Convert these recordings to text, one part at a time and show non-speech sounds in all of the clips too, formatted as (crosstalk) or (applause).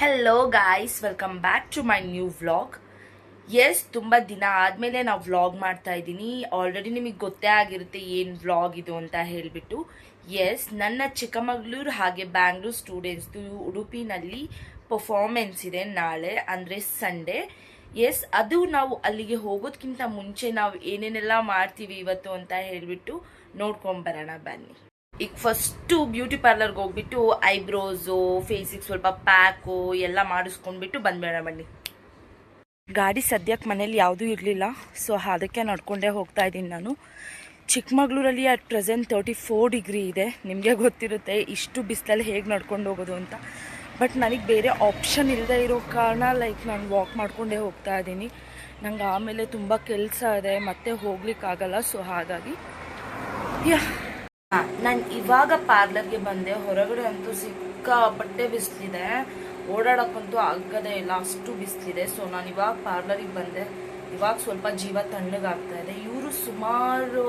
Hello guys welcome back to my new vlog yes ತುಂಬ ದಿನ ಆದಮೇಲೆ ನಾವು ವ್ಲಾಗ್ ಮಾಡ್ತಾ ಇದ್ದೀನಿ. ಆಲ್ರೆಡಿ ನಿಮಗೆ ಗೊತ್ತೇ ಆಗಿರುತ್ತೆ ಏನು ವ್ಲಾಗ್ ಇದು ಅಂತ ಹೇಳಿಬಿಟ್ಟು. ಎಸ್ ನನ್ನ ಚಿಕ್ಕಮಗಳೂರು ಹಾಗೆ ಬ್ಯಾಂಗ್ಳೂರು ಸ್ಟೂಡೆಂಟ್ಸ್ದು ಉಡುಪಿನಲ್ಲಿ ಪರ್ಫಾರ್ಮೆನ್ಸ್ ಇದೆ ನಾಳೆ, ಅಂದರೆ ಸಂಡೇ ಎಸ್ ಅದು ನಾವು ಅಲ್ಲಿಗೆ ಹೋಗೋದಕ್ಕಿಂತ ಮುಂಚೆ ನಾವು ಏನೇನೆಲ್ಲ ಮಾಡ್ತೀವಿ ಇವತ್ತು ಅಂತ ಹೇಳಿಬಿಟ್ಟು ನೋಡ್ಕೊಂಬರೋಣ ಬನ್ನಿ. ಈಗ ಫಸ್ಟು ಬ್ಯೂಟಿ ಪಾರ್ಲರ್ಗೆ ಹೋಗ್ಬಿಟ್ಟು ಐಬ್ರೋಸು ಫೇಸಿಗೆ ಸ್ವಲ್ಪ ಪ್ಯಾಕು ಎಲ್ಲ ಮಾಡಿಸ್ಕೊಂಡ್ಬಿಟ್ಟು ಬಂದ್ಬೇಡ ಬನ್ನಿ. ಗಾಡಿ ಸದ್ಯಕ್ಕೆ ಮನೇಲಿ ಯಾವುದೂ ಇರಲಿಲ್ಲ. ಸೊ ಅದಕ್ಕೆ ನಡ್ಕೊಂಡೇ ಹೋಗ್ತಾ ಇದ್ದೀನಿ ನಾನು. ಚಿಕ್ಕಮಗಳೂರಲ್ಲಿ at present thirty four degree ಇದೆ. ನಿಮಗೆ ಗೊತ್ತಿರುತ್ತೆ ಇಷ್ಟು ಬಿಸಿಲಲ್ಲಿ ಹೇಗೆ ನಡ್ಕೊಂಡು ಹೋಗೋದು ಅಂತ. ಬಟ್ ನನಗೆ ಬೇರೆ ಆಪ್ಷನ್ ಇಲ್ಲದೆ ಇರೋ ಕಾರಣ ಲೈಕ್ ನಾನು ವಾಕ್ ಮಾಡಿಕೊಂಡೇ ಹೋಗ್ತಾ ಇದ್ದೀನಿ. ನಂಗೆ ಆಮೇಲೆ ತುಂಬ ಕೆಲಸ ಇದೆ, ಮತ್ತೆ ಹೋಗ್ಲಿಕ್ಕಾಗಲ್ಲ. ಸೊ ಹಾಗಾಗಿ ಯಾ ನಾನು ಇವಾಗ ಪಾರ್ಲರ್ಗೆ ಬಂದೆ. ಹೊರಗಡೆ ಅಂತೂ ಸಿಕ್ಕಾಪಟ್ಟೆ ಬಿಸಿಲಿದೆ. ಓಡಾಡಕ್ಕಂತೂ ಆಗದೇ ಇಲ್ಲ. ಅಷ್ಟು ಬಿಸಿಲಿದೆ. ಸೊ ನಾನು ಇವಾಗ ಪಾರ್ಲರಿಗೆ ಬಂದೆ. ಇವಾಗ ಸ್ವಲ್ಪ ಜೀವ ತಣ್ಣಗಾಗ್ತಾ ಇದೆ. ಇವರು ಸುಮಾರು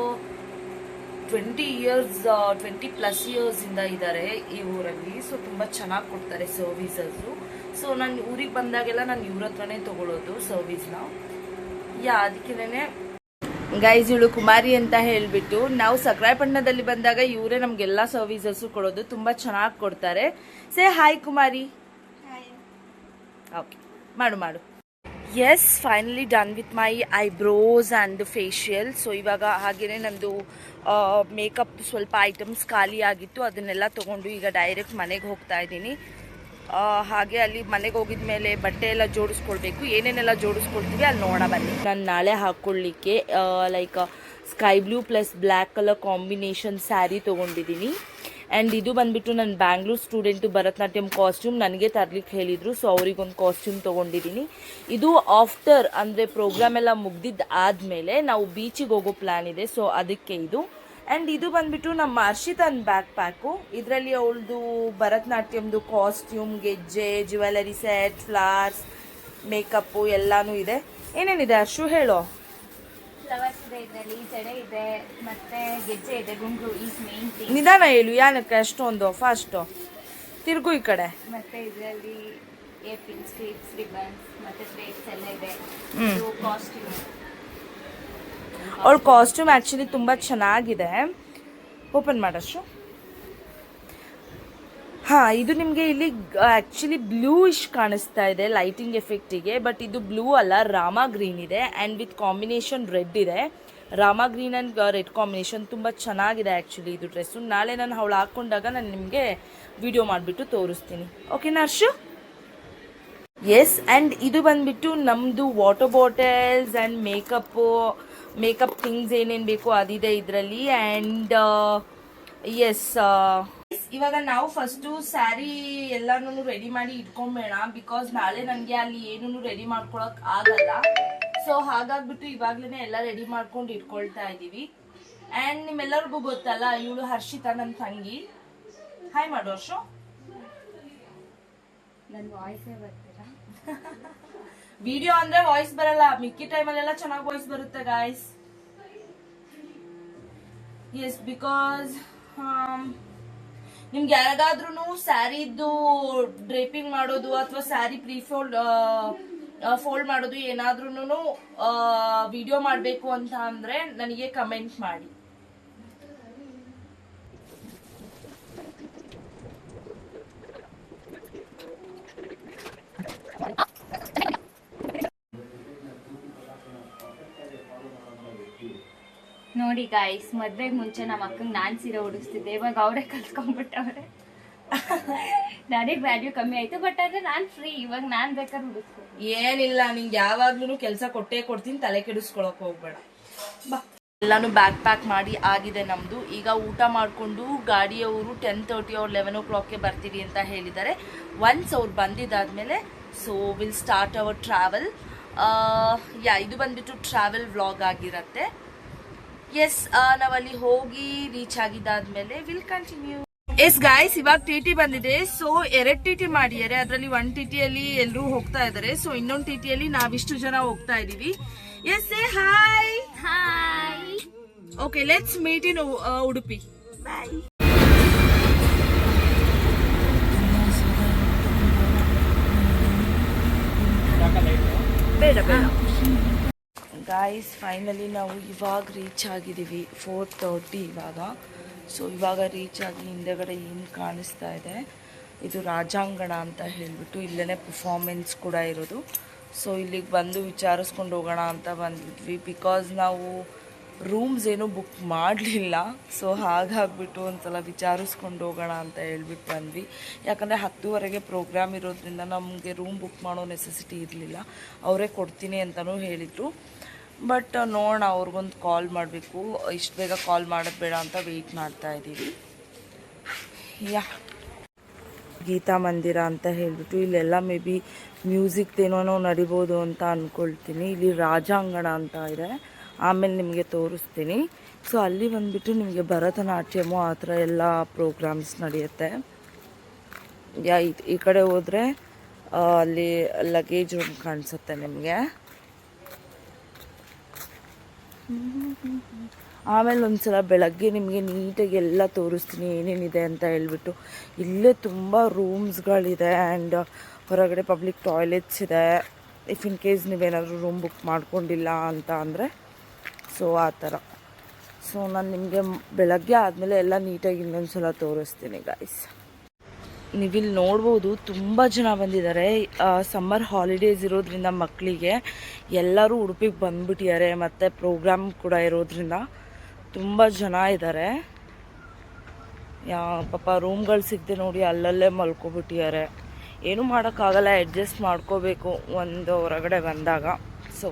ಟ್ವೆಂಟಿ ಇಯರ್ಸ್ ಟ್ವೆಂಟಿ ಪ್ಲಸ್ ಇಯರ್ಸಿಂದ ಇದ್ದಾರೆ ಈ ಊರಲ್ಲಿ. ಸೊ ತುಂಬ ಚೆನ್ನಾಗಿ ಕೊಡ್ತಾರೆ ಸರ್ವೀಸಸ್ಸು ಸೊ ನಾನು ಊರಿಗೆ ಬಂದಾಗೆಲ್ಲ ನಾನು ಇವ್ರ ಹತ್ರನೇ ತೊಗೊಳೋದು ಸರ್ವೀಸ್ನ ಯಾ ಅದಕ್ಕೇನೆ ಗೈಸ್, ಇವಳು ಕುಮಾರಿ ಅಂತ ಹೇಳ್ಬಿಟ್ಟು, ನಾವು ಸಕ್ರಾಯಪಟ್ಟಣದಲ್ಲಿ ಬಂದಾಗ ಇವರೇ ನಮ್ಗೆಲ್ಲ ಸರ್ವಿಸಸ್ ಕೊಡೋದು, ತುಂಬಾ ಚೆನ್ನಾಗಿ ಕೊಡ್ತಾರೆ. ಸೇ ಹಾಯ್ ಕುಮಾರಿ. ಓಕೆ ಮಾಡು ಮಾಡು. Yes finally done with my eyebrows and facial so ಇವಾಗ ಹಾಗೆಯೇ ನಂದು ಮೇಕಪ್ ಸ್ವಲ್ಪ ಐಟಮ್ಸ್ ಖಾಲಿ ಆಗಿತ್ತು, ಅದನ್ನೆಲ್ಲ ತೊಗೊಂಡು ಈಗ ಡೈರೆಕ್ಟ್ ಮನೆಗೆ ಹೋಗ್ತಾ ಇದ್ದೀನಿ. ಹಾಗೆ ಅಲ್ಲಿ ಮನೆಗೆ ಹೋಗಿದ ಮೇಲೆ ಬಟ್ಟೆ ಎಲ್ಲ ಜೋಡಿಸ್ಕೊಳ್ಬೇಕು. ಏನೇನೆಲ್ಲ ಜೋಡಿಸ್ಕೊಳ್ತೀವಿ ಅಲ್ಲಿ ನೋಡ ಬನ್ನಿ. ನಾನು ನಾಳೆ ಹಾಕ್ಕೊಳ್ಳಿಕ್ಕೆ like sky blue plus black colour combination sari ತೊಗೊಂಡಿದ್ದೀನಿ. ಆ್ಯಂಡ್ ಇದು ಬಂದ್ಬಿಟ್ಟು ನನ್ನ ಬ್ಯಾಂಗ್ಳೂರ್ ಸ್ಟೂಡೆಂಟು ಭರತನಾಟ್ಯಂ ಕಾಸ್ಟ್ಯೂಮ್ ನನಗೆ ತರ್ಲಿಕ್ಕೆ ಹೇಳಿದರು ಸೊ ಅವ್ರಿಗೊಂದು ಕಾಸ್ಟ್ಯೂಮ್ ತೊಗೊಂಡಿದ್ದೀನಿ. ಇದು ಆಫ್ಟರ್ ಅಂದರೆ ಪ್ರೋಗ್ರಾಮ್ ಎಲ್ಲ ಮುಗ್ದಿದ್ದು ಆದಮೇಲೆ ನಾವು ಬೀಚಿಗೆ ಹೋಗೋ ಪ್ಲ್ಯಾನ್ ಇದೆ ಸೊ ಅದಕ್ಕೆ ಇದು. ಆ್ಯಂಡ್ ಇದು ಬಂದ್ಬಿಟ್ಟು ನಮ್ಮ ಅರ್ಷಿತನ್ ಬ್ಯಾಕ್ ಪ್ಯಾಕು ಇದರಲ್ಲಿ ಅವಳದು ಭರತನಾಟ್ಯಮ್ದು ಕಾಸ್ಟ್ಯೂಮ್ ಗೆಜ್ಜೆ ಜ್ಯುವೆಲರಿ ಸೆಟ್ ಫ್ಲವರ್ಸ್ ಮೇಕಪ್ಪು ಎಲ್ಲಾನು ಇದೆ. ಏನೇನಿದೆ ಅರ್ಷು ಹೇಳೋ. ಫ್ಲವರ್ಸ್ ಇದೆ ಇದರಲ್ಲಿ ಜಡೆ ಇದೆ ಮತ್ತೆ ಗೆಜ್ಜೆ ಇದೆ ಗುಂಡು ಈಸ್ ಮೇನ್ ಥಿಂಗ್ ನಿಧಾನ ಹೇಳು ಯಾನಕ್ಕೆ ಅಷ್ಟೊಂದು ಫಾಸ್ಟು ತಿರುಗು ಈ ಕಡೆ. ಮತ್ತೆ ಇದರಲ್ಲಿ ಏರ್ ಪಿನ್ ಸ್ಟ್ರಿಪ್ಸ್ ರಿಬನ್ಸ್ ಮತ್ತೆ ಸ್ಟ್ರೇಟ್ಸ್ ಎಲ್ಲ ಇದೆ. ಕಾಸ್ಟ್ಯೂಮ್ ಅವಳ ಕಾಸ್ಟ್ಯೂಮ್ ಆ್ಯಕ್ಚುಲಿ ತುಂಬ ಚೆನ್ನಾಗಿದೆ. ಓಪನ್ ಮಾಡಷ್ಟು. ಹಾಂ, ಇದು ನಿಮಗೆ ಇಲ್ಲಿ ಆ್ಯಕ್ಚುಲಿ ಬ್ಲೂ ಇಶ್ ಕಾಣಿಸ್ತಾ ಇದೆ ಲೈಟಿಂಗ್ ಎಫೆಕ್ಟಿಗೆ ಬಟ್ ಇದು ಬ್ಲೂ ಅಲ್ಲ, ರಾಮಾ ಗ್ರೀನ್ ಇದೆ ಆ್ಯಂಡ್ ವಿತ್ ಕಾಂಬಿನೇಷನ್ ರೆಡ್ ಇದೆ. Rama green and red combination ತುಂಬ ಚೆನ್ನಾಗಿದೆ ಆ್ಯಕ್ಚುಲಿ ಇದು ಡ್ರೆಸ್ಸು ನಾಳೆ ನಾನು ಅವಳು ಹಾಕೊಂಡಾಗ ನಾನು ನಿಮಗೆ ವಿಡಿಯೋ ಮಾಡಿಬಿಟ್ಟು ತೋರಿಸ್ತೀನಿ. ಓಕೆನಾ ಹರ್ಷು ಎಸ್ ಆ್ಯಂಡ್ ಇದು ಬಂದ್ಬಿಟ್ಟು ನಮ್ಮದು water bottles and makeup makeup things ಏನೇನು ಬೇಕು ಅದಿದೆ ಇದರಲ್ಲಿ. ಆ್ಯಂಡ್ ಎಸ್ ಇವಾಗ ನಾವು ಫಸ್ಟು ಸ್ಯಾರಿ ಎಲ್ಲಾನು ರೆಡಿ ಮಾಡಿ ಇಟ್ಕೊಂಬೇಡ ಬಿಕಾಸ್ ನಾಳೆ ನನಗೆ ಅಲ್ಲಿ ಏನೂ ರೆಡಿ ಮಾಡ್ಕೊಳಕ್ ಆಗಲ್ಲ. ಸೊ ಹಾಗಾಗ್ಬಿಟ್ಟು ಇವಾಗ್ಲೇ ಎಲ್ಲ ರೆಡಿ ಮಾಡ್ಕೊಂಡು ಇಟ್ಕೊಳ್ತಾ ಇದ್ದೀವಿ. ಆ್ಯಂಡ್ ನಿಮ್ಮೆಲ್ಲರಿಗೂ ಗೊತ್ತಲ್ಲ, ಇವಳು ಹರ್ಷಿತಾ ನನ್ನ ತಂಗಿ. ಹಾಯ್ ಮಾಡು ಹರ್ಷು ನನ್ನ ವಾಯ್ಸೇ ಬರ್ತೀರಾ? (laughs) ವಿಡಿಯೋ ಅಂದ್ರೆ ವಾಯ್ಸ್ ಬರಲ್ಲ. ಮಿಕ್ಕಿ ಟೈಮಲ್ಲೆಲ್ಲ ಚೆನ್ನಾಗಿ ವಾಯ್ಸ್ ಬರುತ್ತೆ ಗಾಯ್ಸ್ ಎಸ್ ಬಿಕಾಸ್ ನಿಮ್ಗೆ ಯಾರಿಗಾದ್ರೂ ಸ್ಯಾರಿದು ಡ್ರೇಪಿಂಗ್ ಮಾಡೋದು ಅಥವಾ ಸ್ಯಾರಿ ಪ್ರೀ ಫೋಲ್ಡ್ ಫೋಲ್ಡ್ ಮಾಡೋದು ಏನಾದ್ರೂ ವಿಡಿಯೋ ಮಾಡಬೇಕು ಅಂತ ಅಂದ್ರೆ ನನಗೆ ಕಮೆಂಟ್ ಮಾಡಿ. ನೋಡಿ ಗಾಯ್ಸ್ ಮದ್ವೆಗೆ ಮುಂಚೆ ನಮ್ಮ ಅಕ್ಕಂಗೆ ನಾನು ಸೀರೆ ಉಡಿಸ್ತಿದ್ದೆ. ಇವಾಗ ಅವರೇ ಕಲ್ತ್ಕೊಂಡ್ಬಿಟ್ಟವ್ರೆ. (laughs) ನನಗೆ ವ್ಯಾಲ್ಯೂ ಕಮ್ಮಿ ಆಯ್ತು ಬಟ್ ಆದ್ರೆ ನಾನು ಫ್ರೀ ಇವಾಗ ನಾನು ಬೇಕಾದ್ರೆ ಉಡಿಸ್ತೀನಿ. ಏನಿಲ್ಲ ನಿಂಗೆ ಯಾವಾಗ್ಲೂ ಕೆಲಸ ಕೊಟ್ಟೇ ಕೊಡ್ತೀನಿ ತಲೆ ಕೆಡಿಸ್ಕೊಳಕ್ ಹೋಗ್ಬೇಡ. ಬಾ. ಎಲ್ಲಾನು ಬ್ಯಾಗ್ ಪ್ಯಾಕ್ ಮಾಡಿ ಆಗಿದೆ ನಮ್ದು. ಈಗ ಊಟ ಮಾಡಿಕೊಂಡು ಗಾಡಿಯವರು ಟೆನ್ ತರ್ಟಿ ಅವ್ರು ಲೆವೆನ್ ಓ ಕ್ಲಾಕ್ಗೆ ಬರ್ತೀವಿ ಅಂತ ಹೇಳಿದ್ದಾರೆ. ಒನ್ಸ್ ಅವ್ರು ಬಂದಿದ್ದಾದ್ಮೇಲೆ so will start our travel yeah ಇದು ಬಂದ್ಬಿಟ್ಟು ಟ್ರಾವೆಲ್ ವ್ಲಾಗ್ ಆಗಿರತ್ತೆ. ಎಸ್ ನಾವಲ್ಲಿ ಹೋಗಿ ರೀಚ್ ಆಗಿದ್ದಾದ್ಮೇಲೆ ವಿಲ್ ಕಂಟಿನ್ಯೂ ಎಸ್ ಗಾಯ್ಸ್ ಇವಾಗ ಟಿ ಟಿ ಬಂದಿದೆ. ಸೊ ಎರಡ್ ಟಿ ಟಿ ಮಾಡಿದ್ದಾರೆ. ಅದರಲ್ಲಿ ಒನ್ ಟಿ ಟಿಯಲ್ಲಿ ಎಲ್ಲರೂ ಹೋಗ್ತಾ ಇದಾರೆ ಸೊ ಇನ್ನೊಂದು ಟಿ ಟಿಯಲ್ಲಿ ನಾವಿಷ್ಟು ಜನ ಹೋಗ್ತಾ ಇದೀವಿ yes A hi hi okay let's meet in Udupi bye ಬೇಡ ಬೇಡ. ಗಾಯ್ಸ್ ಫೈನಲಿ ನಾವು ಇವಾಗ ರೀಚ್ ಆಗಿದ್ದೀವಿ ಫೋರ್ ತರ್ಟಿ ಇವಾಗ. ಸೊ ಇವಾಗ ರೀಚ್ ಆಗಿ ಹಿಂದೆಗಡೆ ಏನು ಕಾಣಿಸ್ತಾ ಇದೆ? ಇದು ರಾಜಾಂಗಣ ಅಂತ ಹೇಳಿಬಿಟ್ಟು ಇಲ್ಲೇ ಪರ್ಫಾರ್ಮೆನ್ಸ್ ಕೂಡ ಇರೋದು. ಸೊ ಇಲ್ಲಿಗೆ ಬಂದು ವಿಚಾರಿಸ್ಕೊಂಡು ಹೋಗೋಣ ಅಂತ ಬಂದಿದ್ವಿ ಬಿಕಾಸ್ ನಾವು ರೂಮ್ಸ್ ಏನೂ ಬುಕ್ ಮಾಡಲಿಲ್ಲ. ಸೊ ಹಾಗಾಗ್ಬಿಟ್ಟು ಒಂದ್ಸಲ ವಿಚಾರಿಸ್ಕೊಂಡು ಹೋಗೋಣ ಅಂತ ಹೇಳ್ಬಿಟ್ಟು ಬಂದ್ವಿ. ಯಾಕಂದರೆ ಹತ್ತುವರೆಗೆ ಪ್ರೋಗ್ರಾಮ್ ಇರೋದ್ರಿಂದ ನಮಗೆ ರೂಮ್ ಬುಕ್ ಮಾಡೋ ನೆಸೆಸಿಟಿ ಇರಲಿಲ್ಲ. ಅವರೇ ಕೊಡ್ತೀನಿ ಅಂತಲೂ ಹೇಳಿದರು. ಬಟ್ ನೋಡೋಣ, ಅವ್ರಿಗೊಂದು ಕಾಲ್ ಮಾಡಬೇಕು. ಇಷ್ಟು ಬೇಗ ಕಾಲ್ ಮಾಡೋದು ಬೇಡ ಅಂತ ವೆಯ್ಟ್ ಮಾಡ್ತಾ ಇದ್ದೀವಿ. ಯಾ. ಗೀತಾ ಮಂದಿರ ಅಂತ ಹೇಳಿಬಿಟ್ಟು, ಇಲ್ಲೆಲ್ಲ ಮೇ ಬಿ ಮ್ಯೂಸಿಕ್ದೇನೋ ನಡಿಬೋದು ಅಂತ ಅಂದ್ಕೊಳ್ತೀನಿ ಇಲ್ಲಿ ರಾಜಾಂಗಣ ಅಂತ ಇದೆ. ಆಮೇಲೆ ನಿಮಗೆ ತೋರಿಸ್ತೀನಿ. ಸೊ ಅಲ್ಲಿ ಬಂದುಬಿಟ್ಟು ನಿಮಗೆ ಭರತನಾಟ್ಯಮು ಆ ಥರ ಎಲ್ಲ ಪ್ರೋಗ್ರಾಮ್ಸ್ ನಡೆಯುತ್ತೆ. ಯಾ, ಈ ಕಡೆ ಹೋದರೆ ಅಲ್ಲಿ ಲಗೇಜ್ ರೂಮ್ ಕಾಣಿಸುತ್ತೆ ನಿಮಗೆ. ಆಮೇಲೆ ಒಂದ್ಸಲ ಬೆಳಗ್ಗೆ ನಿಮಗೆ ನೀಟಾಗಿ ಎಲ್ಲ ತೋರಿಸ್ತೀನಿ, ಏನೇನಿದೆ ಅಂತ ಹೇಳ್ಬಿಟ್ಟು. ಇಲ್ಲೇ ತುಂಬ ರೂಮ್ಸ್ಗಳಿದೆ ಆ್ಯಂಡ್ ಹೊರಗಡೆ ಪಬ್ಲಿಕ್ ಟಾಯ್ಲೆಟ್ಸ್ ಇದೆ. ಇಫ್ ಇನ್ ಕೇಸ್ ನೀವೇನಾದರೂ ರೂಮ್ ಬುಕ್ ಮಾಡ್ಕೊಂಡಿಲ್ಲ ಅಂತ ಅಂದರೆ ಸೊ ಆ ಥರ ಸೊ ನಾನು ನಿಮಗೆ ಬೆಳಗ್ಗೆ ಆದಮೇಲೆ ಎಲ್ಲ ನೀಟಾಗಿ ಇನ್ನೊಂದು ಸಲ ತೋರಿಸ್ತೀನಿ ಗಾಯ್ಸ್ ನೀವಿಲ್ಲಿ ನೋಡ್ಬೋದು ತುಂಬ ಜನ ಬಂದಿದ್ದಾರೆ. ಸಮ್ಮರ್ ಹಾಲಿಡೇಸ್ ಇರೋದ್ರಿಂದ ಮಕ್ಕಳಿಗೆ ಎಲ್ಲರೂ ಉಡುಪಿಗೆ ಬಂದ್ಬಿಟ್ಟಿದ್ದಾರೆ. ಮತ್ತು ಪ್ರೋಗ್ರಾಮ್ ಕೂಡ ಇರೋದ್ರಿಂದ ತುಂಬ ಜನ ಇದ್ದಾರೆ. ಯಾ, ಪಾಪ ರೂಮ್ಗಳು ಸಿಗದೆ ನೋಡಿ ಅಲ್ಲಲ್ಲೇ ಮಲ್ಕೊಬಿಟ್ಟಿದ್ದಾರೆ. ಏನೂ ಮಾಡೋಕ್ಕಾಗಲ್ಲ ಅಡ್ಜಸ್ಟ್ ಮಾಡ್ಕೋಬೇಕು ಒಂದು ಹೊರಗಡೆ ಬಂದಾಗ. ಸೊ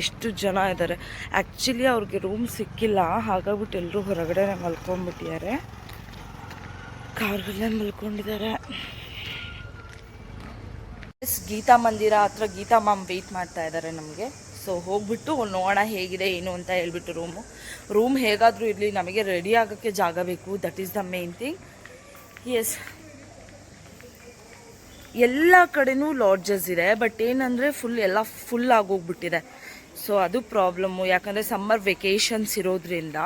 ಎಷ್ಟು ಜನ ಇದ್ದಾರೆ. ಆ್ಯಕ್ಚುಲಿ ಅವ್ರಿಗೆ ರೂಮ್ ಸಿಕ್ಕಿಲ್ಲ, ಹಾಗಾಗ್ಬಿಟ್ಟು ಎಲ್ಲರೂ ಹೊರಗಡೆ ಮಲ್ಕೊಂಡ್ಬಿಟ್ಟಿದ್ದಾರೆ ಕಾರ್ಗಳೇ ಮಲ್ಕೊಂಡಿದ್ದಾರೆ. ಗೀತಾ ಮಂದಿರ ಹತ್ರ ಗೀತಾ ಮಾಮ್ ವೆಯ್ಟ್ ಮಾಡ್ತಾ ಇದ್ದಾರೆ ನಮಗೆ. ಸೊ ಹೋಗ್ಬಿಟ್ಟು ನೋಡೋಣ ಹೇಗಿದೆ, ಏನು ಅಂತ ಹೇಳ್ಬಿಟ್ಟು ರೂಮು ರೂಮ್ ಹೇಗಾದರೂ ಇರಲಿ, ನಮಗೆ ರೆಡಿ ಆಗೋಕ್ಕೆ ಜಾಗ ಬೇಕು. That is the main thing yes ಎಲ್ಲ ಕಡೆನೂ ಲಾಡ್ಜಸ್ ಇದೆ ಬಟ್ ಏನಂದರೆ ಫುಲ್ ಎಲ್ಲ ಫುಲ್ ಆಗೋಗ್ಬಿಟ್ಟಿದೆ. ಸೊ ಅದು ಪ್ರಾಬ್ಲಮ್ಮು ಯಾಕಂದರೆ ಸಮ್ಮರ್ ವೆಕೇಷನ್ಸ್ ಇರೋದ್ರಿಂದ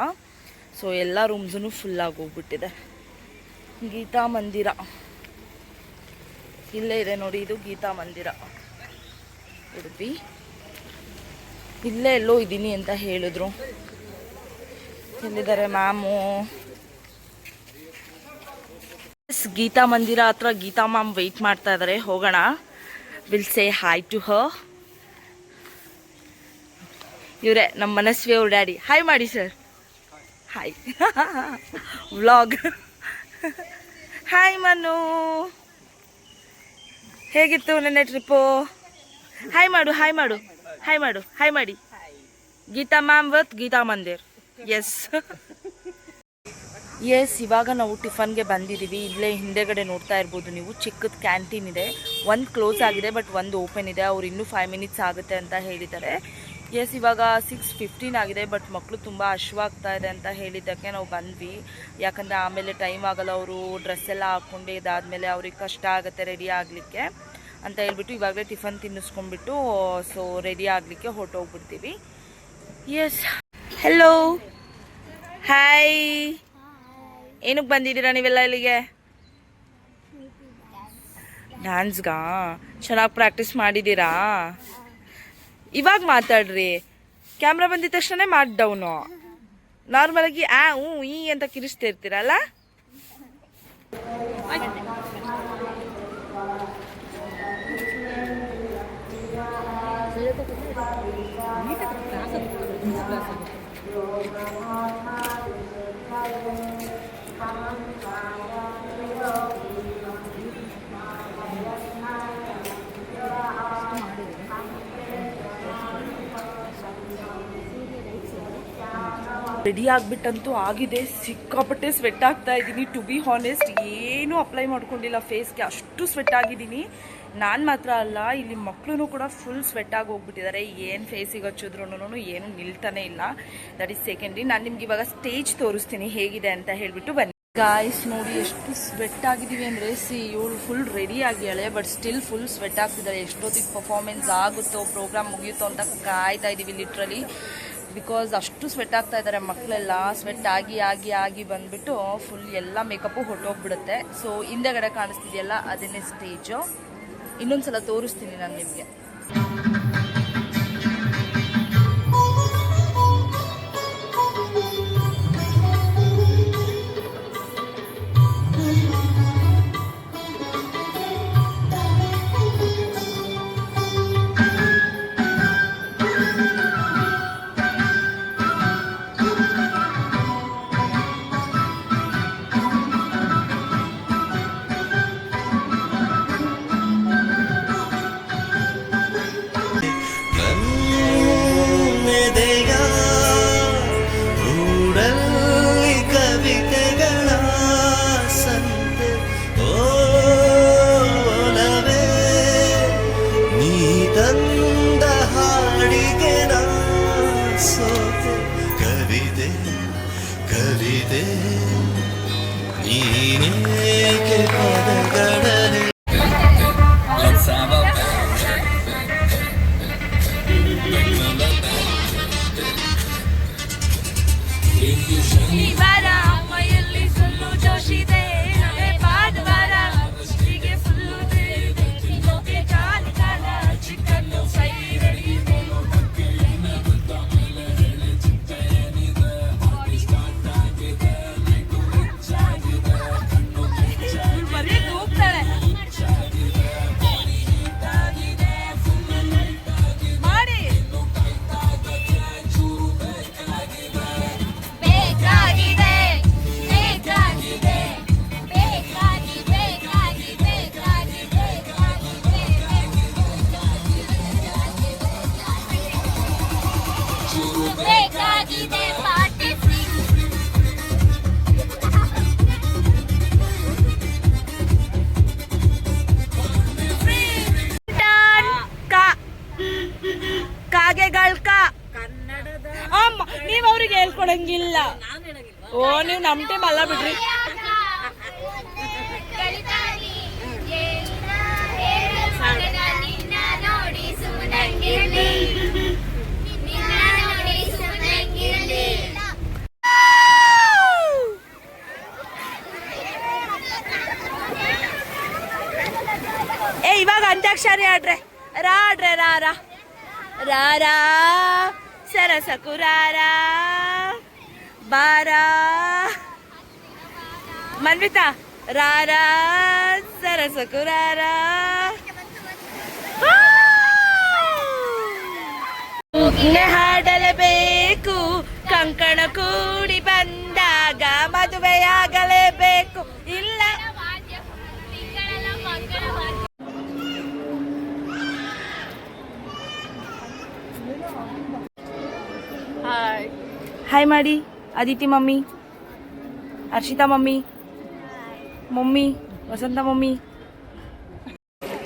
ಸೊ ಎಲ್ಲ ರೂಮ್ಸೂ ಫುಲ್ ಆಗೋಗ್ಬಿಟ್ಟಿದೆ. ಗೀತಾ ಮಂದಿರ. ಇಲ್ಲೇ ಇದೆ ನೋಡಿ, ಇದು ಗೀತಾ ಮಂದಿರ. ಉಡುಪಿ. ಇಲ್ಲೇ ಎಲ್ಲೋ ಇದ್ದೀನಿ ಅಂತ ಹೇಳಿದ್ರು. ಎಲ್ಲಿದ್ದಾರೆ ಮ್ಯಾಮು? ಗೀತಾ ಮಂದಿರ ಹತ್ರ ಗೀತಾ ಮ್ಯಾಮ್ ವೆಯ್ಟ್ ಮಾಡ್ತಾ ಇದ್ದಾರೆ ಹೋಗೋಣ. ವಿಲ್ ಸೇ ಹಾಯ್ ಟು ಹ ಇವರೇ ನಮ್ಮ ಮನಸ್ವಿ ಅವ್ರ ಡ್ಯಾಡಿ. ಹಾಯ್ ಮಾಡಿ sir hi vlog hi Manu ಹೇಗಿತ್ತು ನೆನ್ನೆ ಟ್ರಿಪ್ಪು ಹಾಯ್ ಮಾಡು ಹಾಯ್ ಮಾಡು. ಹಾಯ್ ಮಾಡು ಹಾಯ್ ಮಾಡಿ. ಗೀತಾ ಮ್ಯಾಮ್ ವತ್ ಗೀತಾ ಮಂದಿರ್. ಎಸ್ ಎಸ್ ಇವಾಗ ನಾವು ಟಿಫನ್ಗೆ ಬಂದಿದ್ದೀವಿ ಇಲ್ಲೇ ಹಿಂದೆಗಡೆ ನೋಡ್ತಾ ಇರ್ಬೋದು ನೀವು. ಚಿಕ್ಕದ ಕ್ಯಾಂಟೀನ್ ಇದೆ. ಒಂದು ಕ್ಲೋಸ್ ಆಗಿದೆ ಬಟ್ ಒಂದು ಓಪನ್ ಇದೆ. ಅವ್ರು ಇನ್ನೂ ಫೈವ್ ಮಿನಿಟ್ಸ್ ಆಗುತ್ತೆ ಅಂತ ಹೇಳಿದ್ದಾರೆ. ಎಸ್ ಇವಾಗ ಸಿಕ್ಸ್ ಫಿಫ್ಟೀನ್ ಆಗಿದೆ ಬಟ್ ಮಕ್ಕಳು ತುಂಬ ಹಶ್ವಾಗ್ತಾ ಇದೆ ಅಂತ ಹೇಳಿದ್ದಕ್ಕೆ ನಾವು ಬಂದ್ವಿ. ಯಾಕಂದರೆ ಆಮೇಲೆ ಟೈಮ್ ಆಗಲ್ಲ, ಅವರು ಡ್ರೆಸ್ ಎಲ್ಲ ಹಾಕ್ಕೊಂಡು ಇದಾದಮೇಲೆ ಅವ್ರಿಗೆ ಕಷ್ಟ ಆಗುತ್ತೆ ರೆಡಿ ಆಗಲಿಕ್ಕೆ ಅಂತ ಹೇಳ್ಬಿಟ್ಟು ಇವಾಗಲೇ ಟಿಫನ್ ತಿನ್ನಿಸ್ಕೊಂಡ್ಬಿಟ್ಟು ಸೊ ರೆಡಿ ಆಗಲಿಕ್ಕೆ ಹೊರಟೋಗ್ಬಿಡ್ತೀವಿ. ಎಸ್ ಹೆಲೋ ಹಾಯ್ ಏನಕ್ಕೆ ಬಂದಿದ್ದೀರಾ ನೀವೆಲ್ಲ ಇಲ್ಲಿಗೆ? ಡ್ಯಾನ್ಸ್ಗಾ ಚೆನ್ನಾಗಿ ಪ್ರಾಕ್ಟೀಸ್ ಮಾಡಿದ್ದೀರಾ? ಇವಾಗ ಮಾತಾಡ್ರಿ. ಕ್ಯಾಮ್ರಾ ಬಂದಿದ ತಕ್ಷಣ ಮಾಡಿ ಡೌನು ನಾರ್ಮಲಾಗಿ ಆ ಹ್ಞೂ ಈ ಅಂತ ಕಿರಿಸ್ತಾ ಇರ್ತೀರಲ್ಲ ರೆಡಿ ಆಗ್ಬಿಟ್ಟಂತೂ ಆಗಿದೆ. ಸಿಕ್ಕಾಪಟ್ಟೆ ಸ್ವೆಟ್ ಆಗ್ತಾ ಇದ್ದೀನಿ. ಟು ಬಿ ಹಾನೆಸ್ಟ್ ಏನೂ ಅಪ್ಲೈ ಮಾಡ್ಕೊಂಡಿಲ್ಲ. ಫೇಸ್ಗೆ ಅಷ್ಟು ಸ್ವೆಟ್ ಆಗಿದ್ದೀನಿ. ನಾನು ಮಾತ್ರ ಅಲ್ಲ, ಇಲ್ಲಿ ಮಕ್ಕಳು ಕೂಡ ಫುಲ್ ಸ್ವೆಟ್ ಆಗಿ ಹೋಗ್ಬಿಟ್ಟಿದ್ದಾರೆ. ಏನು ಫೇಸಿಗೆ ಹಚ್ಚಿದ್ರು ಏನು ನಿಲ್ತಾನೆ ಇಲ್ಲ. ದಟ್ ಈಸ್ ಸೆಕೆಂಡ್ರಿ ನಾನು ನಿಮ್ಗೆ ಇವಾಗ ಸ್ಟೇಜ್ ತೋರಿಸ್ತೀನಿ ಹೇಗಿದೆ ಅಂತ ಹೇಳ್ಬಿಟ್ಟು ಬನ್ನಿ. ಗಾಯ್ಸ್ ನೋಡಿ ಎಷ್ಟು ಸ್ವೆಟ್ ಆಗಿದ್ದೀವಿ ಅಂದರೆ ಸಿ ಇವಳು ಫುಲ್ ರೆಡಿ ಆಗಿಯಾಳೆ ಬಟ್ ಸ್ಟಿಲ್ ಫುಲ್ ಸ್ವೆಟ್ ಆಗ್ತಿದ್ದಾಳೆ. ಎಷ್ಟೊತ್ತಿಗೆ ಪರ್ಫಾರ್ಮೆನ್ಸ್ ಆಗುತ್ತೋ ಪ್ರೋಗ್ರಾಮ್ ಮುಗಿಯುತ್ತೋ ಅಂತ ಕಾಯ್ತಾ ಇದ್ದೀವಿ ಲಿಟ್ರಲಿ ಬಿಕಾಸ್ ಅಷ್ಟು ಸ್ವೆಟ್ ಆಗ್ತಾ ಇದ್ದಾರೆ ಮಕ್ಕಳೆಲ್ಲ ಸ್ವೆಟ್ ಆಗಿ ಆಗಿ ಆಗಿ ಬಂದ್ಬಿಟ್ಟು ಫುಲ್ ಎಲ್ಲ ಮೇಕಪ್ಪು ಹೊಟ್ಟೋಗ್ಬಿಡುತ್ತೆ ಸೊ ಹಿಂದೆಗಡೆ ಕಾಣಿಸ್ತಿದೆಯಲ್ಲ ಅದನ್ನೇ ಸ್ಟೇಜು ಇನ್ನೊಂದ್ಸಲ ತೋರಿಸ್ತೀನಿ ನಾನು ನಿಮಗೆ. ಕವಿತೆ ನೀನೇಕೆ ಪದಗಳಲ್ಲಿ Let's have ಹೇಳ್ಕೊಡಂಗಿಲ್ಲ ಓ ನೀವು ನಮ್ ಟೀಮ್ ಅಲ್ಲ ಬಿಡ್ರಿ. ಏ ಇವಾಗ ಅಂತ್ಯಾಕ್ಷರಿ ಆಡ್ರೆ. ರಾ ಆಡ್ರೆ ರಾ ರಾ. ರಾ ರಾ. ಸರಸ ಕುರಾರ ಬಾರ. ಮನ್ವಿತಾ ರಾರಾ ಸರಸಕು ಸರಸ ನೆಹಾಡಲೇಬೇಕು ಕಂಕಣ ಕೂಡಿ ಬಂದಾಗ ಮದುವೆಯಾಗಲೇಬೇಕು. ಇಲ್ಲ. ಹಾಯ್ ಹಾಯ್ ಮಾಡಿ Aditi mummy Harshitha mummy mummy Vasantha mummy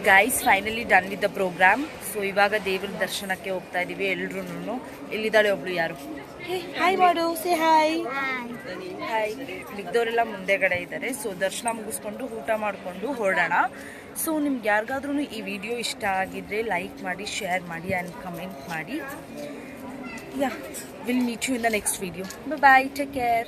guys finally done with the programme so ಇವಾಗ ದೇವ್ರ ದರ್ಶನಕ್ಕೆ ಹೋಗ್ತಾ ಇದ್ದೀವಿ ಎಲ್ರು ಇಲ್ಲಿದ್ದಾಳೆ ಒಬ್ಳು ಯಾರು? ಹಾಯ್ ಮಾಡು. ಸೇ ಹಾಯ್ ಹಾಯ್ ಮಿಗ್ದವರೆಲ್ಲ ಮುಂದೆಗಡೆ ಇದ್ದಾರೆ. ಸೊ ದರ್ಶನ ಮುಗಿಸ್ಕೊಂಡು ಊಟ ಮಾಡಿಕೊಂಡು ಹೊರಡೋಣ. ಸೊ ನಿಮ್ಗೆ ಯಾರಿಗಾದ್ರೂ ಈ ವಿಡಿಯೋ ಇಷ್ಟ ಆಗಿದ್ರೆ ಲೈಕ್ ಮಾಡಿ ಶೇರ್ ಮಾಡಿ ಆ್ಯಂಡ್ ಕಮೆಂಟ್ ಮಾಡಿ. yeah. We'll meet you in the next video. Bye bye take care.